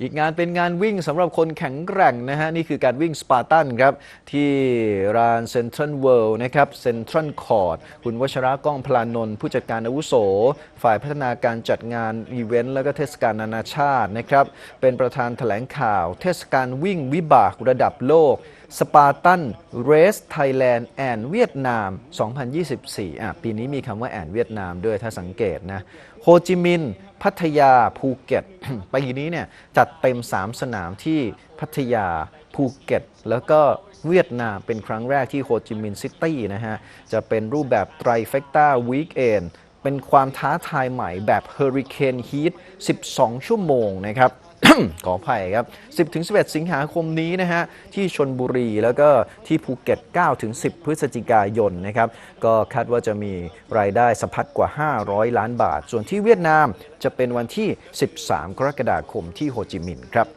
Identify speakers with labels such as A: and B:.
A: อีกงานเป็นงานวิ่งสำหรับคนแข็งแกร่งนะฮะ นี่คือการวิ่งสปาร์ตันครับ ที่รานเซ็นทรัลเวิลด์นะครับเซ็นทรัลคอร์ดคุณวชระก้องพลานนท์ผู้จัดการอาวุโส ฝ่ายพัฒนาการจัดงานอีเวนต์และก็เทศกาลนานาชาตินะครับ เป็นประธานแถลงข่าว เทศกาลวิ่งวิบากระดับโลก สปาร์ตันเรสไทยแลนด์แอนเวียดนาม 2024 อะ ปีนี้มีคำว่าแอนเวียดนามด้วยถ้าสังเกตนะ โฮจิมินห์ พัทยา ภูเก็ต ปีนี้เนี่ยจัดเต็ม 3 สนามที่พัทยา ภูเก็ต แล้วก็เวียดนามเป็นครั้งแรกที่โฮจิมินห์ซิตี้นะฮะ จะเป็นรูปแบบไตรเฟกต้าวีคเอนเป็นความท้าทายใหม่แบบเฮอริเคนฮีท 12 ชั่วโมงนะครับ ขออภัยครับ 10-11 สิงหาคมนี้นะฮะ ที่ชนบุรีแล้วก็ที่ภูเก็ต 9-10 พฤศจิกายนนะครับ ก็คาดว่าจะมีรายได้สะพัดกว่า 500 ล้านบาท ส่วนที่เวียดนามจะเป็นวันที่ 13 กรกฎาคมที่โฮจิมินห์ครับ